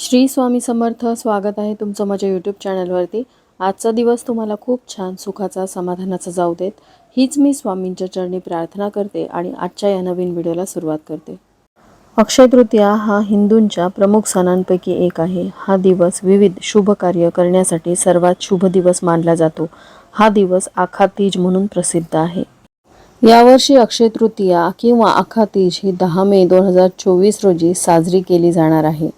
श्री स्वामी समर्थ स्वागत आहे तुमचं माझ्या यूट्यूब चॅनलवरती आजचा दिवस तुम्हाला खूप छान सुखाचा समाधानाचा जाऊ देत. हीच मी स्वामींच्या चरणी प्रार्थना करते आणि आजच्या या नवीन व्हिडिओला सुरुवात करते. अक्षय तृतीया हा हिंदूंच्या प्रमुख सणांपैकी एक आहे. हा दिवस विविध शुभ कार्य करण्यासाठी सर्वात शुभ दिवस मानला जातो. हा दिवस आखा तीज म्हणून प्रसिद्ध आहे. यावर्षी अक्षय तृतीया किंवा आखा तीज ही दहा मे दोन हजार चोवीस रोजी साजरी केली जाणार आहे.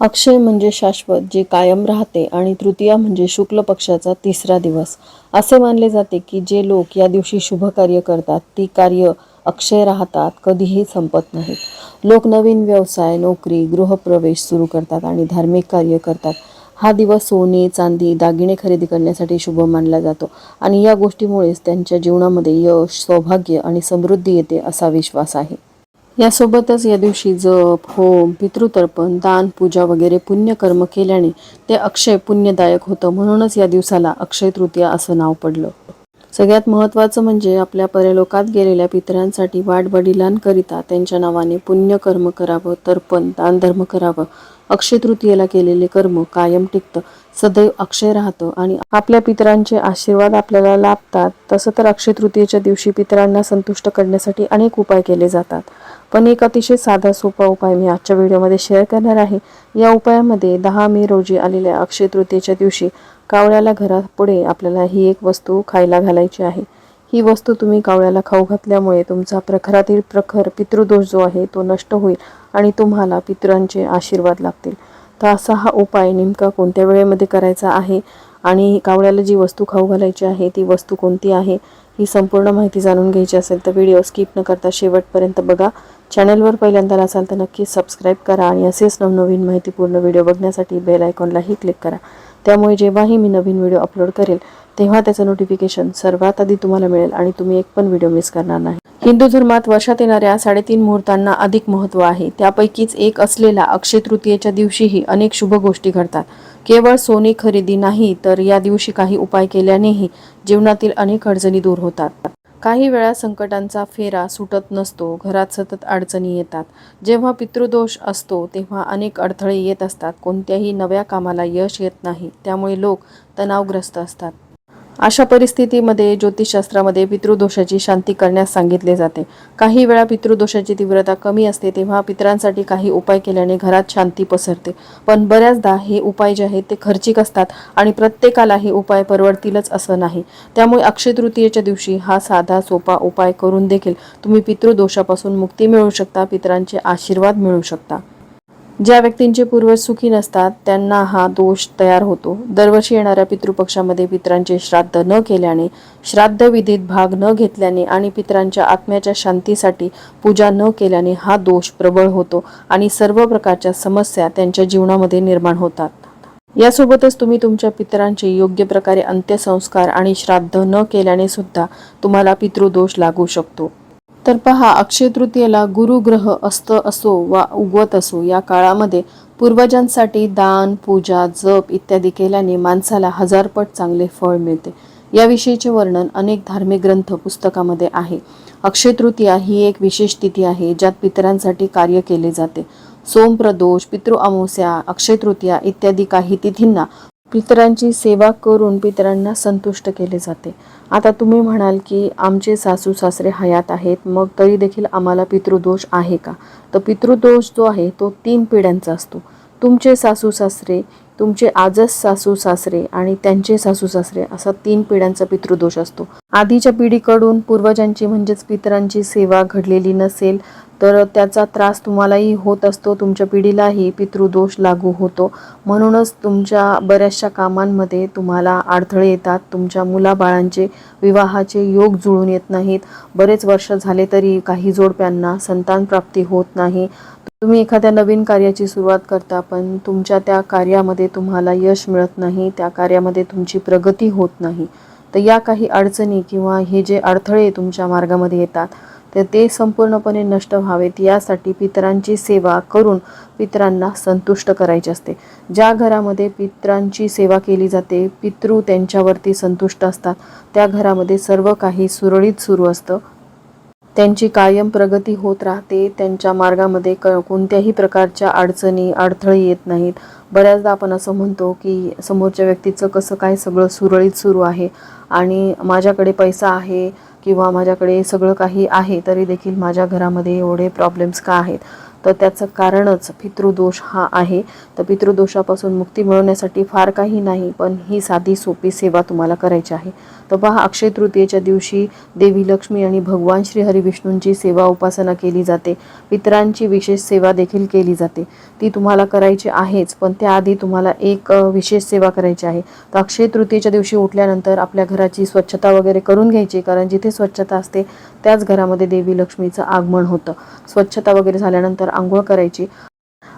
अक्षय म्हणजे शाश्वत जे कायम राहते आणि तृतीया म्हणजे शुक्ल पक्षाचा तिसरा दिवस. असे मानले जाते की जे लोक या दिवशी शुभ कार्य करतात ती कार्य अक्षय राहतात कधीही संपत नाहीत लोक नवीन व्यवसाय नोकरी गृहप्रवेश सुरू करतात आणि धार्मिक कार्य करतात. हा दिवस सोने चांदी दागिने खरेदी करण्यासाठी शुभ मानला जातो आणि या गोष्टीमुळेच त्यांच्या जीवनामध्ये यश सौभाग्य आणि समृद्धी येते असा विश्वास आहे. यासोबतच या दिवशी जप होम पितृतर्पण दान पूजा वगैरे पुण्यकर्म केल्याने ते अक्षय पुण्यदायक होतं म्हणूनच या दिवसाला अक्षय तृतीया असं नाव पडलं. सगळ्यात महत्त्वाचं म्हणजे आपल्या परलोकात गेलेल्या पितरांसाठी वाटवडिलांकरिता त्यांच्या नावाने पुण्यकर्म करावं तर्पण दानधर्म करावं. अक्षय तृतीयेला केलेले कर्म कायम टिकतं. सदैव अक्षय राहतं आणि आपल्या पितरांचे आशीर्वाद आपल्याला लाभतात. तसं तर अक्षय तृतीयेच्या दिवशी पितरांना संतुष्ट करण्यासाठी अनेक उपाय केले जातात. पण एक अतिशय साधा सोपा उपाय मी आजच्या व्हिडिओमध्ये शेअर करणार आहे. या उपायामध्ये दहा मे रोजी आलेल्या अक्षय तृतीयेच्या दिवशी कावळ्याला घरापुढे आपल्याला ही एक वस्तू खायला घालायची आहे. ही वस्तू तुम्ही कावळ्याला खाऊ घातल्यामुळे तुमचा प्रखरातील प्रखर पितृदोष जो आहे तो नष्ट होईल आणि तुम्हाला पितरांचे आशीर्वाद लागतील. तर असा हा उपाय नेमका कोणत्या वेळेमध्ये करायचा आहे आणि कावळ्याला जी वस्तू खाऊ घालायची आहे ती वस्तू कोणती आहे ही संपूर्ण माहिती जाणून घ्यायची असेल तर व्हिडिओ स्किप न करता शेवटपर्यंत बघा. चॅनलवर पहिल्यांदा असाल तर नक्कीच सबस्क्राईब करा आणि असेच नवनवीन माहितीपूर्ण व्हिडिओ बघण्यासाठी बेल आयकॉनलाही क्लिक करा. त्यामुळे जेव्हाही मी नवीन व्हिडिओ अपलोड करेल तेव्हा त्याचं नोटिफिकेशन सर्वात आधी तुम्हाला मिळेल आणि तुम्ही एक पण व्हिडिओ मिस करणार नाही. हिंदू धर्मात वर्षात येणाऱ्या साडेतीन मुहूर्तांना अधिक महत्त्व आहे. त्यापैकीच एक असलेला अक्षय तृतीयेच्या दिवशीही अनेक शुभ गोष्टी घडतात. केवळ सोने खरेदी नाही तर या दिवशी काही उपाय केल्यानेही जीवनातील अनेक अडचणी दूर होतात. काही वेळा संकटांचा फेरा सुटत नसतो घरात सतत अडचणी येतात. जेव्हा पितृदोष असतो तेव्हा अनेक अडथळे येत असतात. कोणत्याही नव्या कामाला यश येत नाही. त्यामुळे लोक तणावग्रस्त असतात. अशा परिस्थितीमध्ये ज्योतिषशास्त्रामध्ये पितृदोषाची शांती करण्यास सांगितले जाते. काही वेळा पितृदोषाची तीव्रता कमी असते तेव्हा पितरांसाठी काही उपाय केल्याने घरात शांती पसरते. पण बऱ्याचदा हे उपाय जे आहेत ते खर्चिक असतात आणि प्रत्येकाला हे उपाय परवडतीलच असं नाही. त्यामुळे अक्षय तृतीयेच्या दिवशी हा साधा सोपा उपाय करून देखील तुम्ही पितृदोषापासून मुक्ती मिळवू शकता पितरांचे आशीर्वाद मिळू शकता. ज्या व्यक्तींचे पूर्वज सुखी नसतात त्यांना हा दोष तयार होतो. दरवर्षी येणाऱ्या पितृपक्षामध्ये पितरांचे श्राद्ध न केल्याने श्राद्ध विधीत भाग न घेतल्याने आणि पितरांच्या आत्म्याच्या शांतीसाठी पूजा न केल्याने हा दोष प्रबळ होतो आणि सर्व प्रकारच्या समस्या त्यांच्या जीवनामध्ये निर्माण होतात. यासोबतच तुम्ही तुमच्या पितरांचे योग्य प्रकारे अंत्यसंस्कार आणि श्राद्ध न केल्याने सुद्धा तुम्हाला पितृदोष लागू शकतो. तर पहा अक्षय तृतीयेला गुरुग्रह अस्त असो वा उगवत असो या काळामध्ये पूर्वजांसाठी दान पूजा जप इत्यादी केल्याने माणसाला हजारपट चांगले फळ मिळते. याविषयीचे वर्णन अनेक धार्मिक ग्रंथ पुस्तकामध्ये आहे. अक्षय तृतीया ही एक विशेष तिथी आहे ज्यात पितरांसाठी कार्य केले जाते. सोमप्रदोष पितृ अमावस्या अक्षय तृतीया इत्यादी काही तिथींना पितरांची सेवा करून पितरांना संतुष्ट केले जाते. आता तुम्ही म्हणाल की आमचे सासू सासरे हयात आहेत मग तरी देखील आम्हाला पितृदोष आहे का? तर पितृदोष जो आहे तो तीन पिढ्यांचा असतो. तुमचे सासू सासरे तुमचे आजच सासू सासरे आणि त्यांचे सासू सासरे असा तीन पिढ्यांचा पितृदोष असतो. आधीच्या पिढीकडून पूर्वजांची म्हणजेच पितरांची सेवा घडलेली नसेल तर त्याचा त्रास तुम्हालाही होत असतो तुमच्या पिढीलाही पितृदोष लागू होतो. म्हणूनच तुमच्या बऱ्याचशा कामांमध्ये तुम्हाला अडथळे येतात तुमच्या मुलाबाळांचे विवाहाचे योग जुळून येत नाहीत. बरेच वर्ष झाले तरी काही जोडप्यांना संतान प्राप्ती होत नाही. तुम्ही एखाद्या नवीन कार्याची सुरुवात करता पण तुमच्या त्या कार्यामध्ये तुम्हाला यश मिळत नाही त्या कार्यामध्ये तुमची प्रगती होत नाही. तर या काही अडचणी किंवा हे जे अडथळे तुमच्या मार्गामध्ये येतात तर ते संपूर्णपणे नष्ट व्हावेत. यासाठी पितरांची सेवा करून पितरांना संतुष्ट करायची असते. ज्या घरामध्ये पितरांची सेवा केली जाते पितृ त्यांच्यावरती संतुष्ट असतात. त्या घरामध्ये सर्व काही सुरळीत सुरू असतं. त्यांची कायम प्रगती होत राहते. त्यांच्या मार्गामध्ये क कोणत्याही प्रकारच्या अडचणी अडथळे येत नाहीत. बऱ्याचदा आपण असं म्हणतो की समोरच्या व्यक्तीचं कसं काय सगळं सुरळीत सुरू आहे आणि माझ्याकडे पैसा आहे किंवा माझ्याकडे सगळं काही आहे तरी देखील माझ्या घरामध्ये एवढे प्रॉब्लेम्स का आहेत? तर त्याचं कारणच पितृदोष हा आहे. तर पितृदोषापासून मुक्ती मिळवण्यासाठी फार काही नाही पण ही साधी सोपी सेवा तुम्हाला करायची आहे. तर पहा अक्षय तृतीयेच्या दिवशी देवी लक्ष्मी आणि भगवान श्री हरिविष्णूंची सेवा उपासना केली जाते. पितरांची विशेष सेवा देखील केली जाते. ती तुम्हाला करायची आहेच पण त्याआधी तुम्हाला एक विशेष सेवा करायची आहे. तर अक्षय तृतीयेच्या दिवशी उठल्यानंतर आपल्या घराची स्वच्छता वगैरे करून घ्यायची कारण जिथे स्वच्छता असते त्याच घरामध्ये देवी लक्ष्मीचं आगमन होतं. स्वच्छता वगैरे झाल्यानंतर आंघोळ करायची.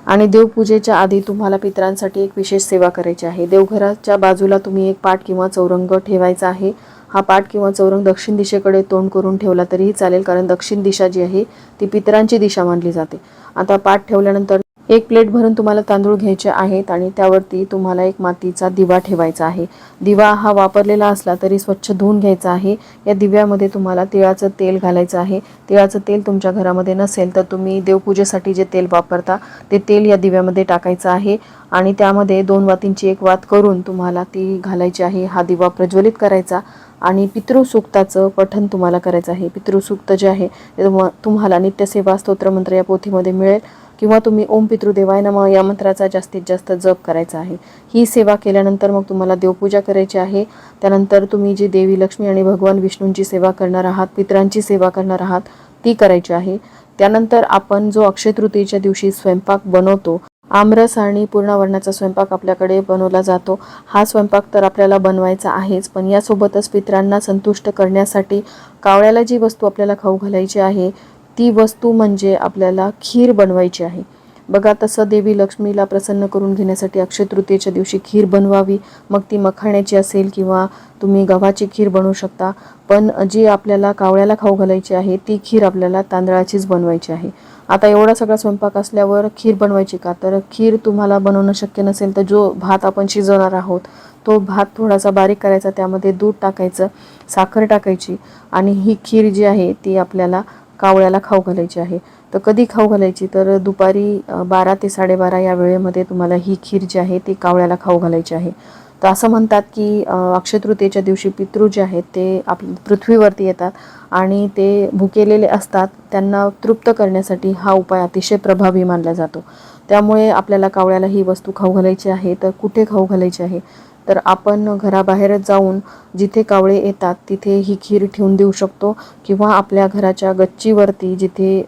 आणि देवपूजेच्या आधी तुम्हाला पितरांसाठी एक विशेष सेवा करायची आहे. देवघराच्या बाजूला तुम्ही एक पाट किंवा चौरंग ठेवायचा आहे. हा पाट किंवा चौरंग दक्षिण दिशेकडे तोंड करून ठेवला तरीही चालेल कारण दक्षिण दिशा जी आहे ती पितरांची दिशा मानली जाते. आता पाठ ठेवल्यानंतर एक प्लेट भरून तुम्हाला तांदूळ घ्यायचे आहेत आणि त्यावरती तुम्हाला एक मातीचा दिवा ठेवायचा आहे. दिवा हा वापरलेला असला तरी स्वच्छ धुवून घ्यायचा आहे. या दिव्यामध्ये तुम्हाला तिळाचं तेल घालायचं आहे. तिळाचं तेल तुमच्या घरामध्ये नसेल तर तुम्ही देवपूजेसाठी जे तेल वापरता ते तेल या दिव्यामध्ये टाकायचं आहे आणि त्यामध्ये दोन वातींची एक वात करून तुम्हाला ती घालायची आहे. हा दिवा प्रज्वलित करायचा आणि पितृसूक्ताचं पठन तुम्हाला करायचं आहे. पितृसूक्त जे आहे ते तुम्हाला नित्यसेवा स्तोत्रमंत्र या पोथीमध्ये मिळेल. किंवा तुम्ही ओम पितृदेवाय नमः या मंत्राचा जास्तीत जास्त जप करायचा आहे. ही सेवा केल्यानंतर मग तुम्हाला देवपूजा करायची आहे. त्यानंतर तुम्ही जी देवी लक्ष्मी आणि भगवान विष्णूंची सेवा करणार आहात पितरांची सेवा करणार आहात ती करायची आहे. त्यानंतर आपण जो अक्षय तृतीयेच्या दिवशी स्वयंपाक बनवतो आमरस आणि पूर्णावरणाचा स्वयंपाक आपल्याकडे बनवला जातो. हा स्वयंपाक तर आपल्याला बनवायचा आहेच पण यासोबतच पितरांना संतुष्ट करण्यासाठी कावळ्याला जी वस्तू आपल्याला खाऊ घालायची आहे ती वस्तू म्हणजे आपल्याला खीर बनवायची आहे. बघा तसं देवी लक्ष्मीला प्रसन्न करून घेण्यासाठी अक्षय तृतीयेच्या दिवशी खीर बनवावी. मग ती मखाण्याची असेल किंवा तुम्ही गव्हाची खीर बनवू शकता. पण जी आपल्याला कावळ्याला खाऊ घालायची आहे ती खीर आपल्याला तांदळाचीच बनवायची आहे. आता एवढा सगळा स्वयंपाक असल्यावर खीर बनवायची का? तर खीर तुम्हाला बनवणं शक्य नसेल तर जो भात आपण शिजवणार आहोत तो भात थोडासा बारीक करायचा त्यामध्ये दूध टाकायचं साखर टाकायची आणि ही खीर जी आहे ती आपल्याला कावळ्याला खाऊ घालायची आहे. तर कधी खाऊ घालायची? तर दुपारी बारा ते साडेबारा या वेळेमध्ये तुम्हाला ही खीर जी आहे ती कावळ्याला खाऊ घालायची आहे. तर असं म्हणतात की अ, अक्षय तृतीयेच्या दिवशी पितृ जे आहेत ते आप पृथ्वीवरती येतात आणि ते भुकेलेले असतात. त्यांना तृप्त करण्यासाठी हा उपाय अतिशय प्रभावी मानला जातो. त्यामुळे आपल्याला कावळ्याला ही वस्तू खाऊ घालायची आहे. तर कुठे खाऊ घालायची आहे? तर आपण घराबाहेर जाऊन जिथे कावळे येतात तिथे ही खीर ठेवून देऊ शकतो. किंवा आपल्या घराच्या गच्चीवरती जिथे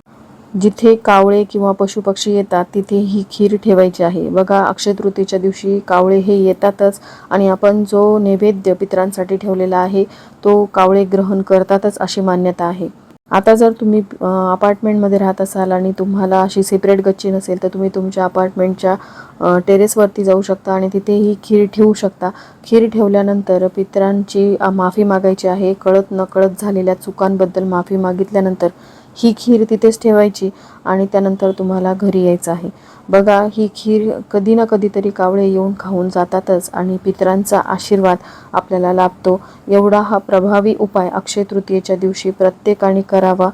जिथे कावळे किंवा पशुपक्षी येतात तिथे ही खीर ठेवायची आहे. बघा अक्षय तृतीच्या दिवशी कावळे हे येतातच आणि आपण जो नैवेद्य पितरांसाठी ठेवलेला आहे तो कावळे ग्रहण करतातच अशी मान्यता आहे. आता जर तुम्ही अपार्टमेंटमध्ये राहत असाल आणि तुम्हाला अशी सेपरेट गच्ची नसेल तर तुम्ही तुमच्या अपार्टमेंटच्या टेरेसवरती जाऊ शकता आणि तिथे ही खीर ठेवू शकता. खीर ठेवल्यानंतर पितरांची माफी मागायची आहे. कळत नकळत झालेल्या चुकांबद्दल माफी मागितल्यानंतर ही खीर तिथेच ठेवायची आणि त्यानंतर तुम्हाला घरी यायचं आहे. बघा ही खीर कधी ना कधीतरी कावळे येऊन खाऊन जातातच आणि पितरांचा आशीर्वाद आपल्याला लाभतो. एवढा हा प्रभावी उपाय अक्षय तृतीयेच्या दिवशी प्रत्येकाने करावा.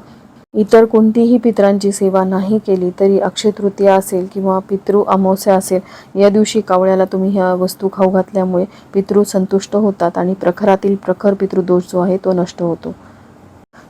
इतर कोणतीही पितरांची सेवा नाही केली तरी अक्षय तृतीया असेल किंवा पितृ अमावस्या असेल या दिवशी कावळ्याला तुम्ही ह्या वस्तू खाऊ घातल्यामुळे पितृ संतुष्ट होतात आणि प्रखरातील प्रखर पितृदोष जो आहे तो नष्ट होतो.